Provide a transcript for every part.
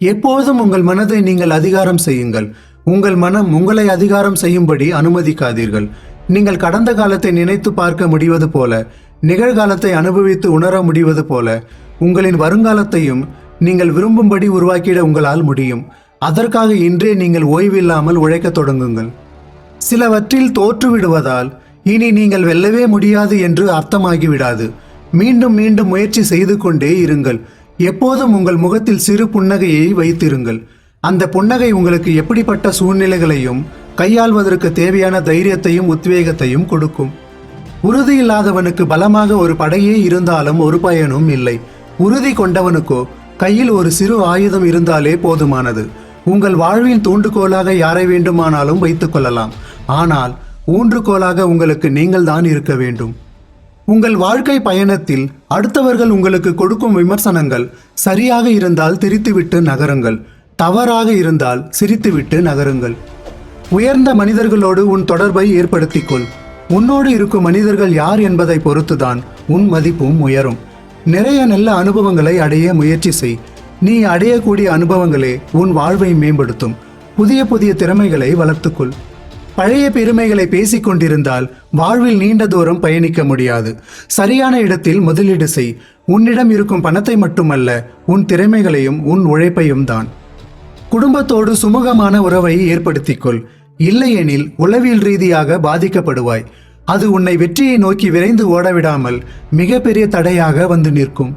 எப்போதும் உங்கள் மனதை நீங்கள் அதிகாரம் செய்யுங்கள். உங்கள் மனம் உங்களை அதிகாரம் செய்யும்படி அனுமதிக்காதீர்கள். நீங்கள் கடந்த காலத்தை நினைத்து பார்க்க முடிவது போல நிகழ்காலத்தை அனுபவித்து உணர முடிவது போல உங்களின் வருங்காலத்தையும் நீங்கள் விரும்பும்படி உருவாக்கிட உங்களால் முடியும். அதற்காக இன்றே நீங்கள் ஓய்வில்லாமல் உழைக்கத் தொடங்குங்கள். சிலவற்றில் தோற்றுவிடுவதால் இனி நீங்கள் வெல்லவே முடியாது என்று அர்த்தமாகிவிடாது. மீண்டும் மீண்டும் முயற்சி செய்து கொண்டே இருங்கள். எப்போதும் உங்கள் முகத்தில் சிறு புன்னகையை வைத்திருங்கள். அந்த புன்னகை உங்களுக்கு எப்படிப்பட்ட சூழ்நிலைகளையும் கையாள்வதற்கு தேவையான தைரியத்தையும் உத்வேகத்தையும் கொடுக்கும். உறுதி இல்லாதவனுக்கு பலமாக ஒரு படையே இருந்தாலும் ஒரு பயனும் இல்லை. உறுதி கொண்டவனுக்கோ கையில் ஒரு சிறு ஆயுதம் இருந்தாலே போதுமானது. உங்கள் வாழ்வின் தூண்டுகோலாக யாரை வேண்டுமானாலும் வைத்துக்கொள்ளலாம் ஆனால் ஊன்றுகோலாக உங்களுக்கு நீங்கள் தான் இருக்க வேண்டும். உங்கள் வாழ்க்கை பயணத்தில் அடுத்தவர்கள் உங்களுக்கு கொடுக்கும் விமர்சனங்கள் சரியாக இருந்தால் திரித்துவிட்டு நகருங்கள். தவறாக இருந்தால் சிரித்துவிட்டு நகருங்கள். உயர்ந்த மனிதர்களோடு உன் தொடர்பை ஏற்படுத்திக்கொள். உன்னோடு இருக்கும் மனிதர்கள் யார் என்பதை பொறுத்துதான் உன் மதிப்பும் உயரும். நிறைய நல்ல அனுபவங்களை அடைய முயற்சி செய். நீ அடையக்கூடிய அனுபவங்களே உன் வாழ்வை மேம்படுத்தும். புதிய புதிய திறமைகளை வளர்த்துக்கொள். பழைய பெருமைகளை பேசிக் கொண்டிருந்தால் வாழ்வில் நீண்ட தூரம் பயணிக்க முடியாது. சரியான இடத்தில் முதலீடு செய். உன்னிடம் இருக்கும் பணத்தை மட்டுமல்ல உன் திறமைகளையும் உன் உழைப்பையும் தான். குடும்பத்தோடு சுமூகமான உறவை ஏற்படுத்திக்கொள். இல்லையெனில் உளவியல் ரீதியாக பாதிக்கப்படுவாய். அது உன்னை வெற்றியை நோக்கி விரைந்து ஓடவிடாமல் மிகப்பெரிய தடையாக வந்து நிற்கும்.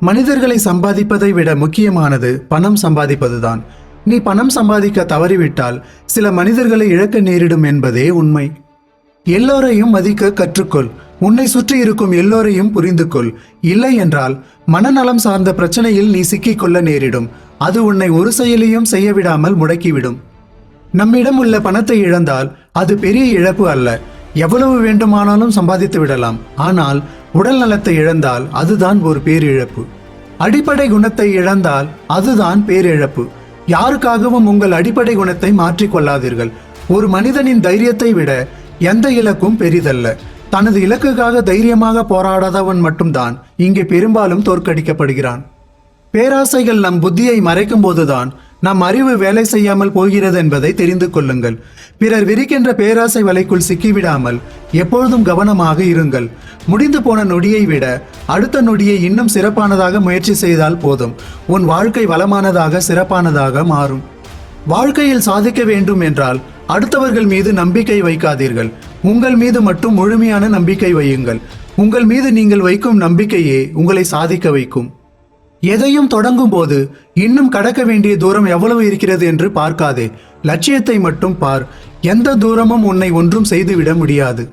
மனிதர்களை சம்பாதிப்பதை விட முக்கியமானது பணம் சம்பாதிப்பதுதான். நீ பணம் சம்பாதிக்க தவறிவிட்டால் சில மனிதர்களை இழக்க நேரிடும் என்பதே உண்மை. எல்லோரையும் மதிக்க கற்றுக்கொள். உன்னை சுற்றி இருக்கும் எல்லோரையும் புரிந்து கொள் இல்லை என்றால் மனநலம் சார்ந்த பிரச்சனையில் நீ சிக்கிக்கொள்ள நேரிடும். அது உன்னை ஒரு செயலையும் செய்ய விடாமல் முடக்கிவிடும். நம்மிடம் உள்ள பணத்தை இழந்தால் அது பெரிய இழப்பு அல்ல. எவ்வளவு வேண்டுமானாலும் சம்பாதித்து விடலாம். ஆனால் உடல் நலத்தை இழந்தால் அதுதான் ஒரு பேரிழப்பு. அடிப்படை குணத்தை இழந்தால் அதுதான் பேரிழப்பு. யாருக்காகவும் உங்கள் அடிப்படை குணத்தை மாற்றிக்கொள்ளாதீர்கள் ஒரு மனிதனின் தைரியத்தை விட எந்த இலக்கும் பெரிதல்ல. தனது இலக்குக்காக தைரியமாக போராடாதவன் மட்டும்தான் இங்கே பெரும்பாலும் தோற்கடிக்கப்படுகிறான். பேராசைகள் நம் புத்தியை மறைக்கும் போதுதான் நம் அறிவு வேலை செய்யாமல் போகிறது என்பதை தெரிந்து கொள்ளுங்கள். பிறர் விரிக்கின்ற பேராசை வலைக்குள் சிக்கிவிடாமல் எப்பொழுதும் கவனமாக இருங்கள். முடிந்து போன நொடியை விட அடுத்த நொடியை இன்னும் சிறப்பானதாக முயற்சி செய்தால் போதும். உன் வாழ்க்கை வளமானதாக சிறப்பானதாக மாறும். வாழ்க்கையில் சாதிக்க வேண்டும் என்றால் அடுத்தவர்கள் மீது நம்பிக்கை வைக்காதீர்கள். உங்கள் மீது மட்டும் முழுமையான நம்பிக்கை வையுங்கள். உங்கள் மீது நீங்கள் வைக்கும் நம்பிக்கையே உங்களை சாதிக்க வைக்கும். எதையும் தொடங்கும் போது இன்னும் கடக்க வேண்டிய தூரம் எவ்வளவு இருக்கிறது என்று பார்க்காதே. லட்சியத்தை மட்டும் பார். எந்த தூரமும் உன்னை ஒன்றும் செய்துவிட முடியாது.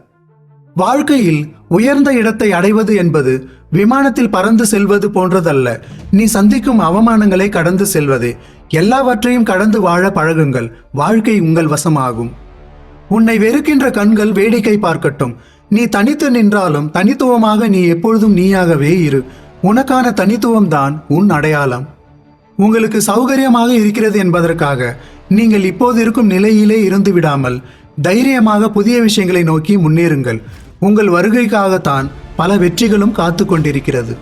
வாழ்க்கையில் உயர்ந்த இடத்தை அடைவது என்பது விமானத்தில் பறந்து செல்வது போன்றதல்ல. நீ சந்திக்கும் அவமானங்களை கடந்து செல்வதே. எல்லாவற்றையும் கடந்து வாழ பழகுங்கள். வாழ்க்கை உங்கள் வசமாகும். உன்னை வெறுக்கின்ற கண்கள் வேடிக்கை பார்க்கட்டும். நீ தனித்து நின்றாலும் தனித்துவமாக நீ எப்பொழுதும் நீயாகவே இரு. உனக்கான தனித்துவம் தான் உன் அடையாளம். உங்களுக்கு சௌகரியமாக இருக்கிறது என்பதற்காக நீங்கள் இப்போது இருக்கும் நிலையிலே இருந்து விடாமல் தைரியமாக புதிய விஷயங்களை நோக்கி முன்னேறுங்கள். உங்கள் வருகைக்காகத்தான் பல வெற்றிகளும் காத்து கொண்டிருக்கிறது.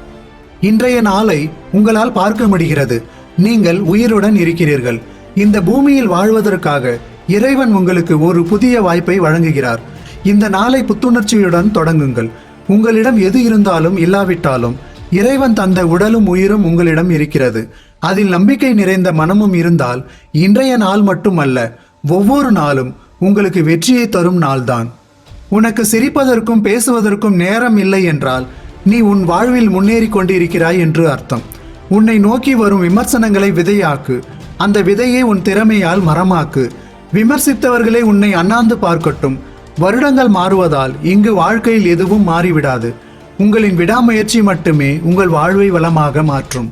இன்றைய நாளை உங்களால் பார்க்க முடிகிறது. நீங்கள் உயிருடன் இருக்கிறீர்கள். இந்த பூமியில் வாழ்வதற்காக இறைவன் உங்களுக்கு ஒரு புதிய வாய்ப்பை வழங்குகிறார். இந்த நாளை புத்துணர்ச்சியுடன் தொடங்குங்கள். உங்களிடம் எது இருந்தாலும் இல்லாவிட்டாலும் இறைவன் தந்த உடலும் உயிரும் உங்களிடம் இருக்கிறது. அதில் நம்பிக்கை நிறைந்த மனமும் இருந்தால் இன்றைய நாள் மட்டுமல்ல ஒவ்வொரு நாளும் உங்களுக்கு வெற்றியை தரும் நாள்தான். உனக்கு சிரிப்பதற்கும் பேசுவதற்கும் நேரம் இல்லை என்றால் நீ உன் வாழ்வில் முன்னேறி கொண்டிருக்கிறாய் என்று அர்த்தம். உன்னை நோக்கி வரும் விமர்சனங்களை விதையாக்கு. அந்த விதையை உன் திறமையால் மரமாக்கு. விமர்சித்தவர்களே உன்னை அண்ணாந்து பார்க்கட்டும். வருடங்கள் மாறுவதால் இங்கு வாழ்க்கையில் எதுவும் மாறிவிடாது. உங்களின் விடாமுயற்சி மட்டுமே உங்கள் வாழ்வை வளமாக மாற்றும்.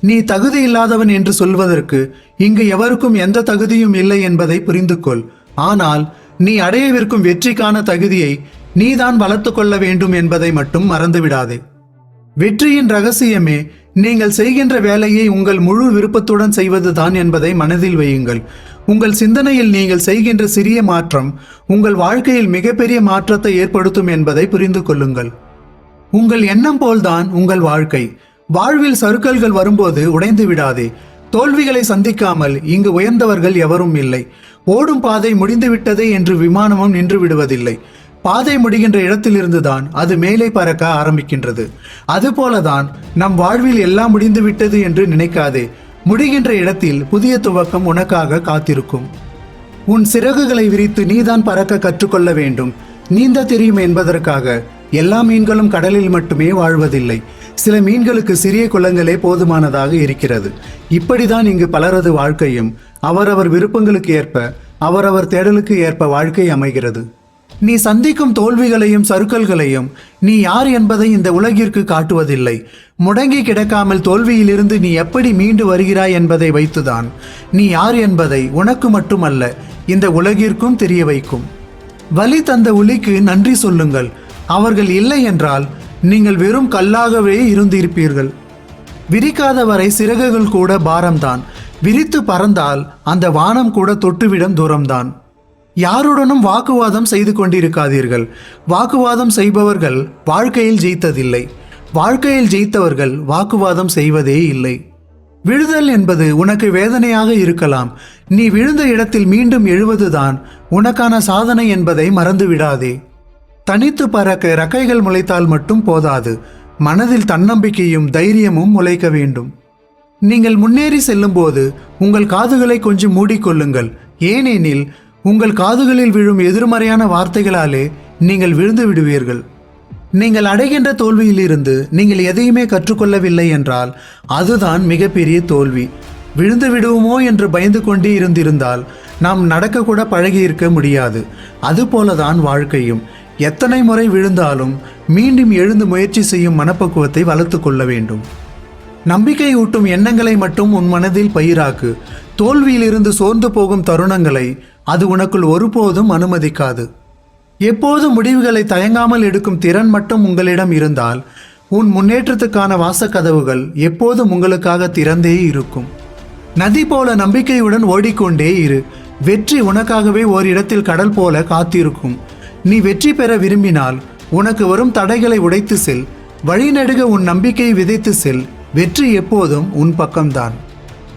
நீ தகுதி இல்லாதவன் என்று சொல்வதற்கு இங்கு எவருக்கும் எந்த தகுதியும் இல்லை என்பதை புரிந்து கொள் ஆனால் நீ அடையவிருக்கும் வெற்றிக்கான தகுதியை நீதான் வளர்த்து கொள்ள வேண்டும் என்பதை மட்டும் மறந்துவிடாதே. வெற்றியின் ரகசியமே நீங்கள் செய்கின்ற வேலையை உங்கள் முழு விருப்பத்துடன் செய்வதுதான் என்பதை மனதில் வையுங்கள். உங்கள் சிந்தனையில் நீங்கள் செய்கின்ற சிறிய மாற்றம் உங்கள் வாழ்க்கையில் மிகப்பெரிய மாற்றத்தை ஏற்படுத்தும் என்பதை புரிந்து கொள்ளுங்கள். உங்கள் எண்ணம் போல்தான் உங்கள் வாழ்க்கை. வாழ்வில் சறுக்கல்கள் வரும்போது உடைந்து விடாதே. தோல்விகளை சந்திக்காமல் இங்கு உயர்ந்தவர்கள் எவரும் இல்லை. ஓடும் பாதை முடிந்துவிட்டதே என்று விமானமும் நின்று விடுவதில்லை. பாதை முடிகின்ற இடத்திலிருந்துதான் அது மேலே பறக்க ஆரம்பிக்கின்றது. அதுபோலதான் நம் வாழ்வில் எல்லாம் முடிந்துவிட்டது என்று நினைக்காதே. முடிகின்ற இடத்தில் புதிய துவக்கம் உனக்காக காத்திருக்கும். உன் சிறகுகளை விரித்து நீதான் பறக்க கற்றுக்கொள்ள வேண்டும். நீந்த தெரியும் என்பதற்காக. எல்லா மீன்களும் கடலில் மட்டுமே வாழ்வதில்லை. சில மீன்களுக்கு சிறிய குளங்களே போதுமானதாக இருக்கிறது. இப்படிதான் இங்கு பலரது வாழ்க்கையும் அவரவர் விருப்பங்களுக்கு ஏற்ப அவரவர் தேடலுக்கு ஏற்ப வாழ்க்கை அமைகிறது. நீ சந்திக்கும் தோல்விகளையும் சறுக்கல்களையும் நீ யார் என்பதை இந்த உலகிற்கு காட்டுவதில்லை. முடங்கி கிடக்காமல் தோல்வியிலிருந்து நீ எப்படி மீண்டு வருகிறாய் என்பதை வைத்துதான். நீ யார் என்பதை உனக்கு மட்டுமல்ல இந்த உலகிற்கும் தெரிய வைக்கும். வலி தந்த ஒலிக்கு நன்றி சொல்லுங்கள். அவர்கள் இல்லை என்றால் நீங்கள் வெறும் கல்லாகவே இருந்திருப்பீர்கள். விரிக்காத வரை சிறகுகள் கூட பாரம்தான். விரித்து பறந்தால் அந்த வானம் கூட தொட்டுவிடும் தூரம்தான். யாருடனும் வாக்குவாதம் செய்து கொண்டிருக்காதீர்கள். வாக்குவாதம் செய்பவர்கள் வாழ்க்கையில் ஜெயித்ததில்லை. வாழ்க்கையில் ஜெயித்தவர்கள் வாக்குவாதம் செய்வதே இல்லை. விழுதல் என்பது உனக்கு வேதனையாக இருக்கலாம். நீ விழுந்த இடத்தில் மீண்டும் எழுவதுதான் உனக்கான சாதனை என்பதை மறந்து விடாதே தனித்து பறக்க ரக்கைகள் முளைத்தால் மட்டும் போதாது. மனதில் தன்னம்பிக்கையும் தைரியமும் முளைக்க வேண்டும். நீங்கள் முன்னேறி செல்லும்போது உங்கள் காதுகளை கொஞ்சம் மூடிக்கொள்ளுங்கள். ஏனெனில் உங்கள் காதுகளில் விழும் எதிர்மறையான வார்த்தைகளாலே நீங்கள் விழுந்து விடுவீர்கள். நீங்கள் அடைகின்ற தோல்வியிலிருந்து நீங்கள் எதையுமே கற்றுக்கொள்ளவில்லை என்றால் அதுதான் மிகப்பெரிய தோல்வி. விழுந்து விடுவோமோ என்று பயந்து கொண்டே இருந்திருந்தால் நாம் நடக்கக்கூட பழகி இருக்க முடியாது. அதுபோலதான் வாழ்க்கையும். எத்தனை முறை விழுந்தாலும் மீண்டும் எழுந்து முயற்சி செய்யும் மனப்பக்குவத்தை வளர்த்து கொள்ள வேண்டும். நம்பிக்கை ஊட்டும் எண்ணங்களை மட்டும் உன் மனதில் பயிராக்கு. தோல்வியிலிருந்து சோர்ந்து போகும் தருணங்களை அது உனக்குள் ஒருபோதும் அனுமதிக்காது. எப்போது முடிவுகளை தயங்காமல் எடுக்கும் திறன் மட்டும் உங்களிடம் இருந்தால் உன் முன்னேற்றத்துக்கான வாசக்கதவுகள் எப்போதும் உங்களுக்காக திறந்தே இருக்கும். நதி போல நம்பிக்கையுடன் ஓடிக்கொண்டே இரு. வெற்றி உனக்காகவே ஓரிடத்தில் கடல் போல காத்திருக்கும். நீ வெற்றி பெற விரும்பினால் உனக்கு வரும் தடைகளை உடைத்து செல். வழிநடுக உன் நம்பிக்கையை விதைத்து செல். வெற்றி எப்போதும் உன் பக்கம்தான்.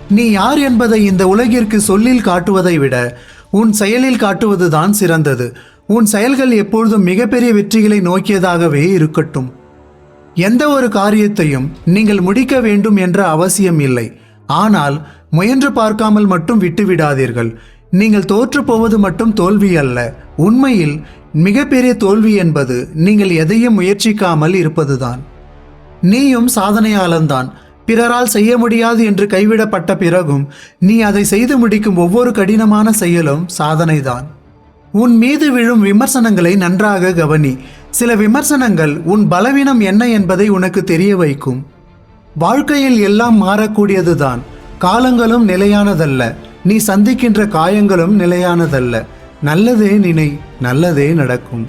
நீ யார் என்பதை இந்த உலகிற்கு சொல்லில் காட்டுவதை விட உன் செயலில் காட்டுவதுதான் சிறந்தது. உன் செயல்கள் எப்பொழுதும் மிகப்பெரிய வெற்றிகளை நோக்கியதாகவே இருக்கட்டும். எந்த ஒரு காரியத்தையும் நீங்கள் முடிக்க வேண்டும் என்ற அவசியம் இல்லை. ஆனால் முயன்று பார்க்காமல் மட்டும் விட்டுவிடாதீர்கள். நீங்கள் தோற்று போவது மட்டும் தோல்வி அல்ல. உண்மையில் மிகப்பெரிய தோல்வி என்பது நீங்கள் எதையும் முயற்சிக்காமல் இருப்பதுதான். நீயும் சாதனையாளன்தான். பிறரால் செய்ய முடியாது என்று கைவிடப்பட்ட பிறகும் நீ அதை செய்து முடிக்கும் ஒவ்வொரு கடினமான செயலும் சாதனைதான். உன் மீது விழும் விமர்சனங்களை நன்றாக கவனி. சில விமர்சனங்கள் உன் பலவீனம் என்ன என்பதை உனக்கு தெரிய வைக்கும். வாழ்க்கையில் எல்லாம் மாறக்கூடியதுதான். காலங்களும் நிலையானதல்ல. நீ சந்திக்கின்ற காயங்களும் நிலையானதல்ல. நல்லதே நினை நல்லதே நடக்கும்.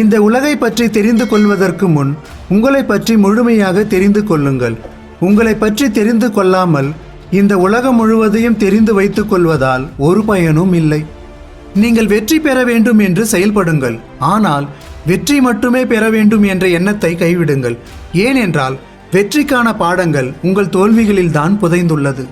இந்த உலகை பற்றி தெரிந்து கொள்வதற்கு முன் உங்களை பற்றி முழுமையாக தெரிந்து கொள்ளுங்கள். உங்களை பற்றி தெரிந்து கொள்ளாமல் இந்த உலகம் முழுவதையும் தெரிந்து வைத்துக் கொள்வதால் ஒரு பயனும் இல்லை. நீங்கள் வெற்றி பெற வேண்டும் என்று செயல்படுங்கள். ஆனால் வெற்றி மட்டுமே பெற வேண்டும் என்ற எண்ணத்தை கைவிடுங்கள். ஏனென்றால் வெற்றிக்கான பாடங்கள் உங்கள் தோல்விகளில்தான் புதைந்துள்ளது.